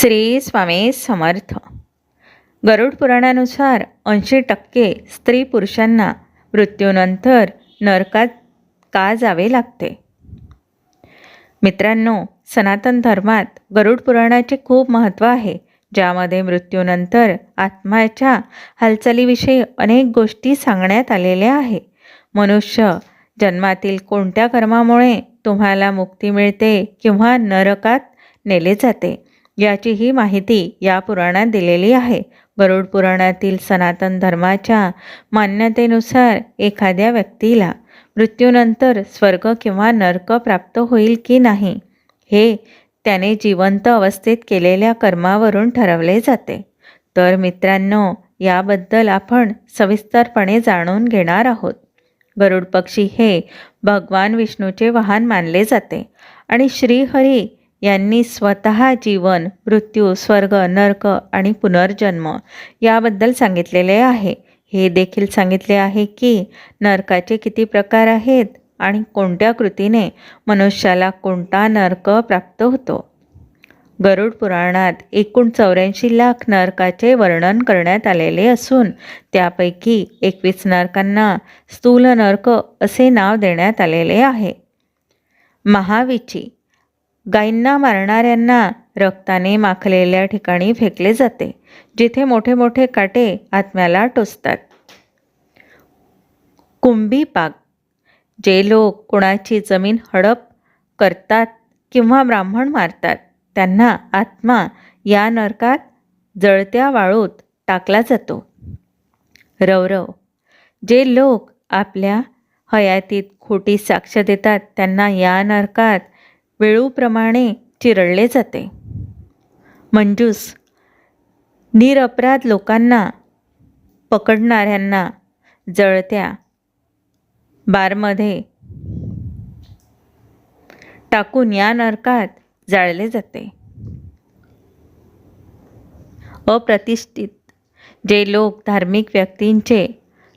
श्री स्वामी समर्थ. गरुड पुराणानुसार ऐंशी टक्के स्त्री पुरुषांना मृत्यूनंतर नरकात का जावे लागते? मित्रांनो सनातन धर्मात गरुड पुराणाचे खूप महत्त्व आहे ज्यामध्ये मृत्यूनंतर आत्म्याच्या हालचालीविषयी अनेक गोष्टी सांगण्यात आलेल्या आहे मनुष्य जन्मातील कोणत्या कर्मामुळे तुम्हाला मुक्ती मिळते किंवा नरकात नेले जाते? याची ही माहिती या पुराणात दिलेली आहे. गरुड पुराणातील सनातन धर्माच्या मान्यतेनुसार एखाद्या व्यक्तीला मृत्यूनंतर स्वर्ग किंवा नर्क प्राप्त होईल की नाही हे त्याने जिवंत अवस्थेत केलेल्या कर्मावरून ठरवले जाते. तर मित्रांनो याबद्दल आपण सविस्तरपणे जाणून घेणार आहोत. गरुड पक्षी हे भगवान विष्णूचे वाहन मानले जाते आणि श्रीहरी यांनी स्वतः जीवन मृत्यू स्वर्ग नर्क आणि पुनर्जन्म याबद्दल सांगितलेले आहे. हे देखील सांगितले आहे की नरकाचे किती प्रकार आहेत आणि कोणत्या कृतीने मनुष्याला कोणता नरक प्राप्त होतो? गरुड पुराणात एकूण चौऱ्याऐंशी लाख नरकाचे वर्णन करण्यात आलेले असून त्यापैकी एकवीस नरकांना स्थूल नरक असे नाव देण्यात आलेले आहे. महाविची गायींना मारणाऱ्यांना रक्ताने माखलेल्या ठिकाणी फेकले जाते जिथे मोठे मोठे काटे आत्म्याला टोचतात. कुंभी पाक जे लोक कोणाची जमीन हडप करतात किंवा ब्राह्मण मारतात त्यांना आत्मा या नरकात जळत्या वाळूत टाकला जातो. रवरव जे लोक आपल्या हयातीत खोटी साक्ष देतात त्यांना या नरकात वेळूप्रमाणे चिरडले जाते. मंजूस निरपराध लोकांना पकडणाऱ्यांना जळत्या. बारमध्ये टाकून या नरकात जाळले जाते. अप्रतिष्ठित जे लोक धार्मिक व्यक्तींचे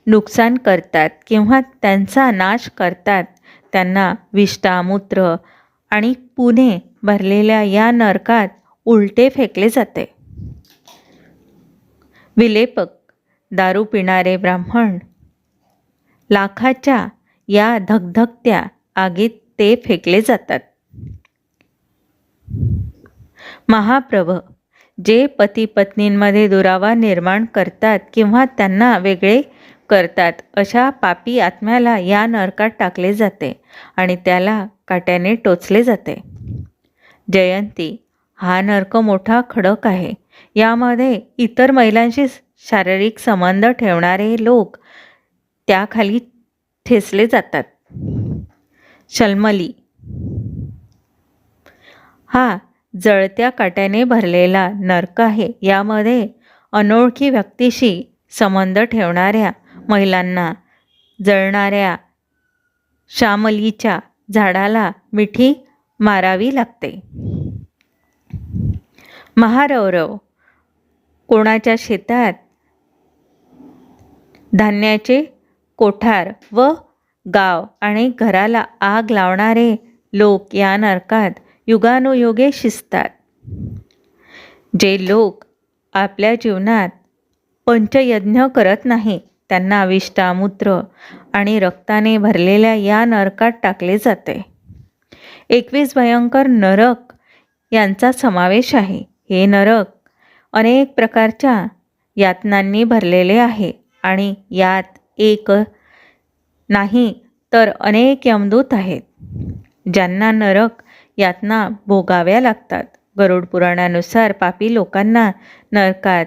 नुकसान करतात किंवा त्यांचा नाश करतात त्यांना विष्टामूत्र मूत्र आणि पुणे भरलेल्या या नरकात उलटे फेकले जाते. विलेपक दारू पिणारे ब्राह्मण लाखाच्या या धगधगत्या आगीत ते फेकले जातात. महाप्रभ जे पती पत्नींमध्ये दुरावा निर्माण करतात किंवा त्यांना वेगळे करतात. अशा पापी आत्म्याला या नरकात टाकले जाते आणि त्याला काट्याने टोचले जाते. जयंती हा नरक मोठा खडक आहे. यामध्ये इतर महिलांशी शारीरिक संबंध ठेवणारे लोक त्याखाली ठेचले जातात. शल्मली हा जळत्या काट्याने भरलेला नरक आहे. यामध्ये अनोळखी व्यक्तीशी संबंध ठेवणाऱ्या महिलांना जळणाऱ्या श्यामलीच्या झाडाला मिठी मारावी लागते. महारौरव कोणाच्या शेतात धान्याचे कोठार व गाव आणि घराला आग लावणारे लोक या नरकात युगानुयुगे शिजतात जे लोक आपल्या जीवनात पंचयज्ञ करत नाही त्यांना विष्टा मूत्र आणि रक्ताने भरलेल्या या नरकात टाकले जाते. एकवीस भयंकर नरक यांचा समावेश आहे. हे नरक अनेक प्रकारच्या यातनांनी भरलेले आहे आणि यात एक नाही तर अनेक यमदूत आहेत ज्यांना नरक यातना भोगाव्या लागतात. गरुड पुराणानुसार पापी लोकांना नरकात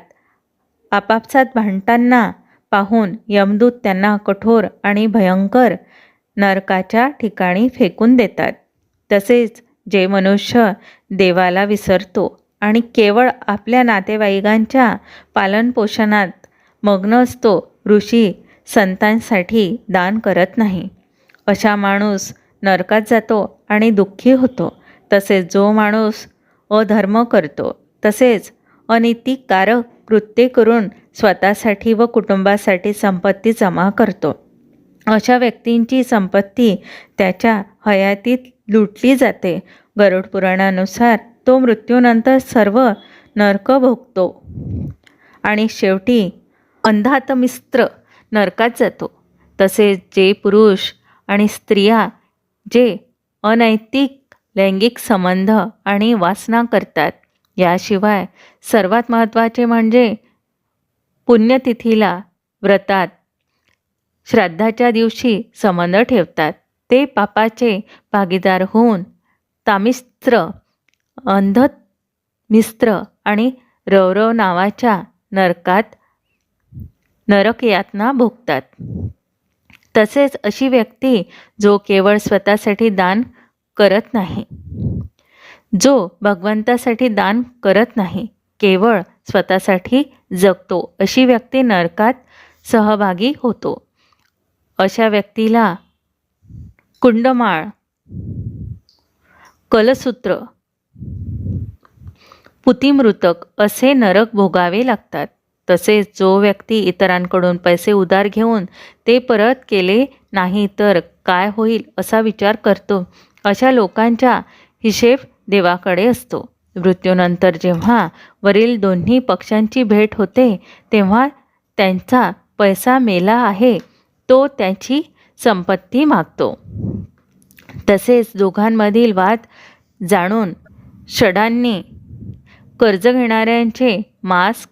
आपापसात भांडताना पाहून यमदूत त्यांना कठोर आणि भयंकर नरकाच्या ठिकाणी फेकून देतात. तसेच जे मनुष्य देवाला विसरतो आणि केवळ आपल्या नातेवाईकांच्या पालनपोषणात मग्न असतो ऋषी संतांसाठी दान करत नाही. अशा माणूस नरकात जातो आणि दुःखी होतो. तसेच जो माणूस अधर्म करतो तसेच अनितिकारक कृत्ये करून स्वतःसाठी व कुटुंबासाठी संपत्ती जमा करतो. अशा व्यक्तींची संपत्ती त्याच्या हयातीत लुटली जाते. गरुड पुराणानुसार तो मृत्यूनंतर सर्व नरक भोगतो आणि शेवटी अंधातमिस्त्र नरकात जातो. तसेच जे पुरुष आणि स्त्रिया जे अनैतिक लैंगिक संबंध आणि वासना करतात याशिवाय सर्वात महत्त्वाचे म्हणजे पुण्यतिथीला व्रतात. श्राद्धाच्या दिवशी संबंध ठेवतात. ते पापाचे भागीदार होऊन तामिस्त्र अंध मिस्त्र आणि रौरव नावाच्या नरकात नरक यातना भोगतात. तसेच अशी व्यक्ती जो केवळ स्वतःसाठी दान करत नाही. जो भगवंतासाठी दान करत नाही केवळ स्वतःसाठी जगतो अशी व्यक्ती नरकात सहभागी होतो. अशा व्यक्तीला कुंडमाळ कलसूत्र पुतिमृतक असे नरक भोगावे लागतात. तसेच जो व्यक्ती इतरांकडून पैसे उधार घेऊन ते परत केले नाही तर काय होईल असा विचार करतो. अशा लोकांच्या हिशेब देवाकडे असतो. मृत्यूनंतर जेव्हा वरील दोन्ही पक्षांची भेट होते तेव्हा त्यांचा पैसा मेला आहे तो त्याची संपत्ती मागतो. तसेच दोघांमधील वाद जाणून षडांनी कर्ज घेणाऱ्यांचे मास्क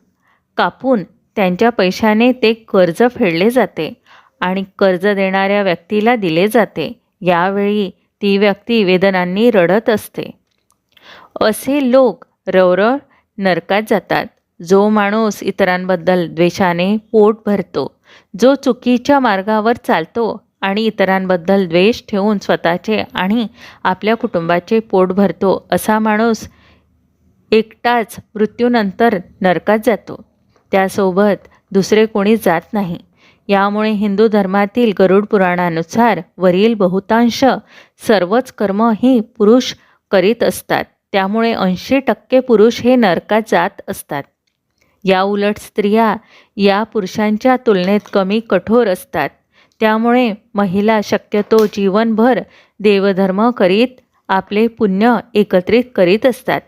कापून त्यांच्या पैशाने ते कर्ज फेडले जाते आणि कर्ज देणाऱ्या व्यक्तीला दिले जाते. यावेळी ती व्यक्ती वेदनांनी रडत असते. असे लोक रवरळ नरकात जातात. जो माणूस इतरांबद्दल द्वेषाने पोट भरतो जो चुकीच्या मार्गावर चालतो आणि इतरांबद्दल द्वेष ठेवून स्वतःचे आणि आपल्या कुटुंबाचे पोट भरतो असा माणूस एकटाच मृत्यूनंतर नरकात जातो. त्यासोबत दुसरे कोणी जात नाही. यामुळे हिंदू धर्मातील गरुड पुराणानुसार वरील बहुतांश सर्वच कर्म ही पुरुष करीत असतात. त्यामुळे ऐंशी टक्के पुरुष हे नरकात जात असतात. या उलट स्त्रिया या पुरुषांच्या तुलनेत कमी कठोर असतात. त्यामुळे महिला शक्यतो जीवनभर देवधर्म करीत आपले पुण्य एकत्रित करीत असतात.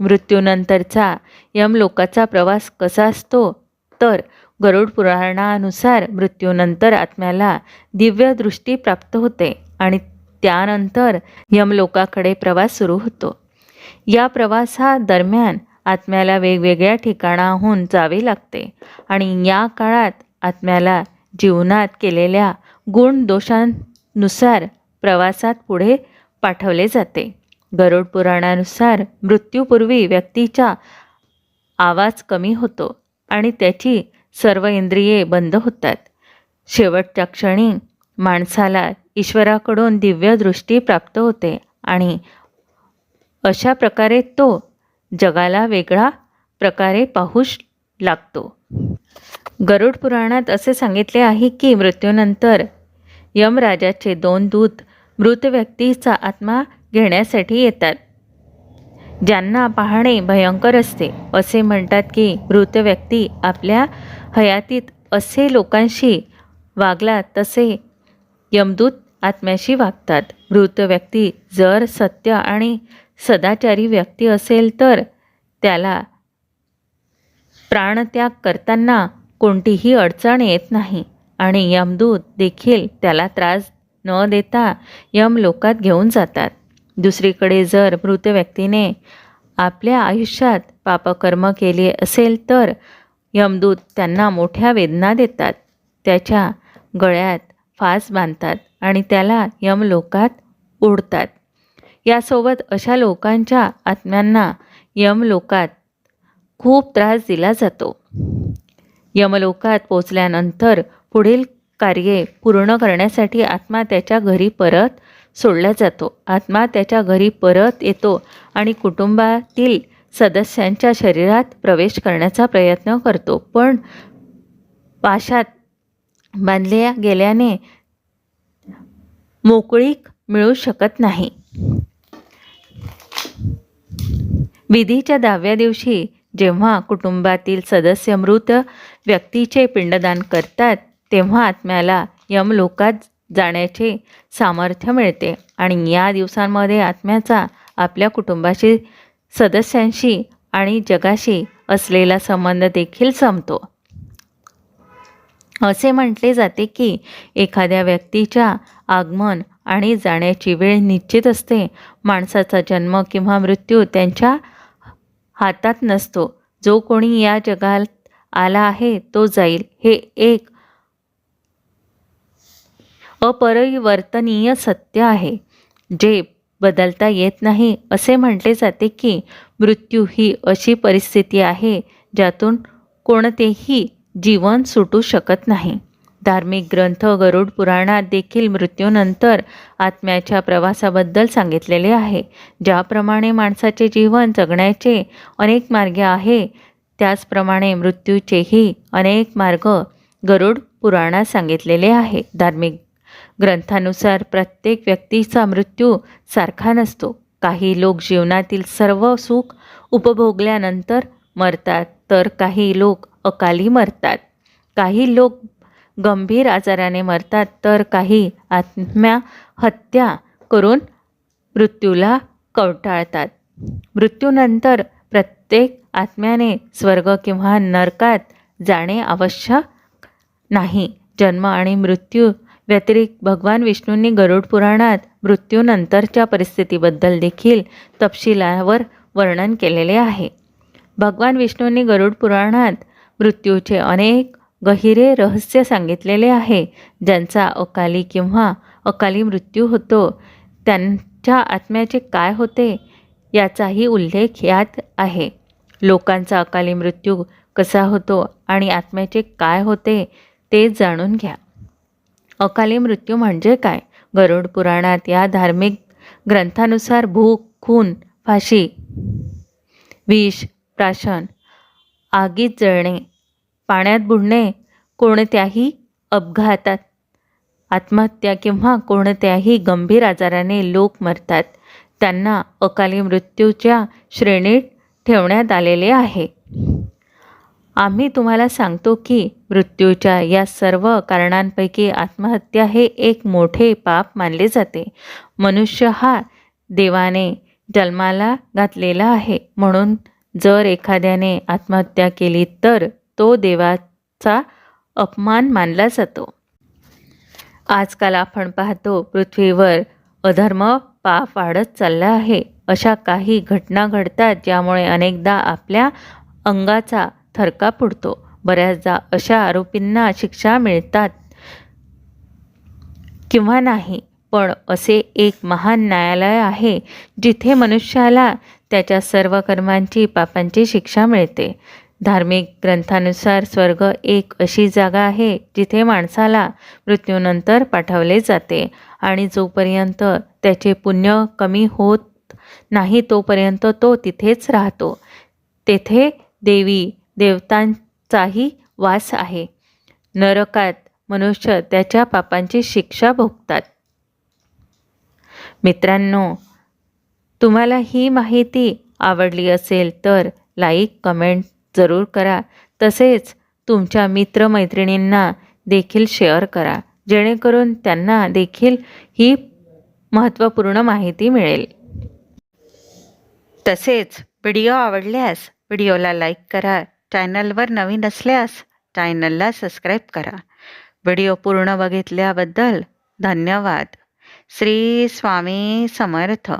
मृत्यूनंतरचा यमलोकाचा प्रवास कसा असतो? तर गरुड पुराणानुसार मृत्यूनंतर आत्म्याला दिव्य दृष्टी प्राप्त होते आणि त्यानंतर यमलोकाकडे प्रवास सुरू होतो. या प्रवासादरम्यान आत्म्याला वेगवेगळ्या ठिकाणाहून जावे लागते आणि या काळात आत्म्याला जीवनात केलेल्या गुण दोषांनुसार प्रवासात पुढे पाठवले जाते. गरुड पुराणानुसार मृत्यूपूर्वी व्यक्तीचा आवाज कमी होतो आणि त्याची सर्व इंद्रिये बंद होतात. शेवटच्या क्षणी माणसाला ईश्वराकडून दिव्य दृष्टी प्राप्त होते आणि अशा प्रकारे तो जगाला वेगळा प्रकारे पाहू लागतो. गरुड पुराणात असे सांगितले आहे की मृत्यूनंतर यमराजाचे दोन दूत मृत व्यक्तीचा आत्मा घेण्यासाठी येतात. ज्यांना पाहणे भयंकर असते. असे म्हणतात की मृत व्यक्ती आपल्या हयातीत असे लोकांशी वागला तसे यमदूत आत्म्याशी वागतात. मृत व्यक्ती जर सत्य आणि सदाचारी व्यक्ती असेल तर त्याला प्राणत्याग करताना कोणतीही अडचण येत नाही आणि यमदूत देखील त्याला त्रास न देता यम लोकात घेऊन जातात. दुसरीकडे जर मृत व्यक्तीने आपल्या आयुष्यात पापकर्म केले असेल तर यमदूत त्यांना मोठ्या वेदना देतात. त्याच्या गळ्यात फास बांधतात आणि त्याला यमलोकात ओढतात. यासोबत अशा लोकांच्या आत्म्यांना यमलोकात खूप त्रास दिला जातो. यमलोकात पोचल्यानंतर पुढील कार्ये पूर्ण करण्यासाठी आत्मा त्याच्या घरी परत सोडला जातो. आत्मा त्याच्या घरी परत येतो आणि कुटुंबातील सदस्यांच्या शरीरात प्रवेश करण्याचा प्रयत्न करतो. पण पाशात बांधल्या गेल्याने मोकळीक मिळू शकत नाही. विधीच्या दहाव्या दिवशी जेव्हा कुटुंबातील सदस्य मृत व्यक्तीचे पिंडदान करतात तेव्हा आत्म्याला यमलोकात जाण्याचे सामर्थ्य मिळते आणि या दिवसांमध्ये आत्म्याचा आपल्या कुटुंबाशी सदस्यांशी आणि जगाशी असलेला संबंध देखील संपतो. असे म्हटले जाते की एखाद्या व्यक्तीच्या आगमन आणि जाण्याची वेळ निश्चित असते. माणसाचा जन्म किंवा मृत्यू त्यांच्या हातात नसतो. जो कोणी या जगात आला आहे तो जाईल. हे एक अपरिवर्तनीय सत्य आहे जे बदलता येत नाही. असे म्हटले जाते की मृत्यू ही अशी परिस्थिती आहे ज्यातून कोणतेही जीवन सुटू शकत नाही. धार्मिक ग्रंथ गरुड पुराणात देखील मृत्यूनंतर आत्म्याच्या प्रवासाबद्दल सांगितलेले आहे. ज्याप्रमाणे माणसाचे जीवन जगण्याचे अनेक मार्ग आहे त्याचप्रमाणे मृत्यूचेही अनेक मार्ग गरुड पुराणात सांगितलेले आहे. धार्मिक ग्रंथानुसार प्रत्येक व्यक्तीचा मृत्यू सारखा नसतो. काही लोक जीवनातील सर्व सुख उपभोगल्यानंतर मरतात तर काही लोक अकाली मरतात. काही लोक गंभीर आजाराने मरतात तर काही आत्म्या हत्या करून मृत्यूला कवटाळतात. मृत्यूनंतर प्रत्येक आत्म्याने स्वर्ग किंवा नरकात जाणे आवश्यक नाही. जन्म आणि मृत्यू व्यतिरिक्त भगवान विष्णूंनी गरुड पुराणात मृत्यूनंतरच्या परिस्थितीबद्दल देखील तपशिलावर वर्णन केलेले आहे. भगवान विष्णूंनी गरुड पुराणात मृत्यूचे अनेक गहिरे रहस्य सांगितलेले आहे. ज्यांचा अकाली किंवा अकाली मृत्यू होतो त्यांच्या आत्म्याचे काय होते याचाही उल्लेख यात आहे. लोकांचा अकाली मृत्यू कसा होतो आणि आत्म्याचे काय होते ते जाणून घ्या. अकाली मृत्यू म्हणजे काय? गरुड पुराणात या धार्मिक ग्रंथानुसार भूक खून फाशी विष प्राशन आगीत जळणे पाण्यात बुडणे कोणत्याही अपघातात आत्महत्या किंवा कोणत्याही गंभीर आजाराने लोक मरतात. त्यांना अकाली मृत्यूच्या श्रेणीत ठेवण्यात आलेले आहे. आम्ही तुम्हाला सांगतो की मृत्यूच्या या सर्व कारणांपैकी आत्महत्या हे एक मोठे पाप मानले जाते. मनुष्य हा देवाने जन्माला घातलेला आहे. म्हणून जर एखाद्याने आत्महत्या केली तर तो देवाचा अपमान मानला जातो. आजकाल आपण पाहतो पृथ्वीवर अधर्म पाप वाढत चालला आहे. अशा काही घटना घडतात ज्यामुळे अनेकदा आपल्या अंगाचा थरकाप उडतो बऱ्याचदा अशा आरोपींना शिक्षा मिळतात किंवा नाही पण असे एक महान न्यायालय आहे जिथे मनुष्याला त्याच्या सर्व कर्मांची पापांची शिक्षा मिळते. धार्मिक ग्रंथानुसार स्वर्ग एक अशी जागा आहे जिथे माणसाला मृत्यूनंतर पाठवले जाते आणि जोपर्यंत त्याचे पुण्य कमी होत नाही तोपर्यंत तो तिथेच राहतो. तेथे देवी देवतांचाही वास आहे. नरकात मनुष्य त्याच्या पापांची शिक्षा भोगतात. मित्रांनो तुम्हाला ही माहिती आवडली असेल तर लाईक कमेंट जरूर करा. तसेच तुमच्या मित्रमैत्रिणींना देखील शेअर करा जेणेकरून त्यांना देखील ही महत्त्वपूर्ण माहिती मिळेल. तसेच व्हिडिओ आवडल्यास व्हिडिओला लाईक करा. चॅनलवर नवीन असल्यास चॅनलला सबस्क्राईब करा. व्हिडिओ पूर्ण बघितल्याबद्दल धन्यवाद. श्री स्वामी समर्थ.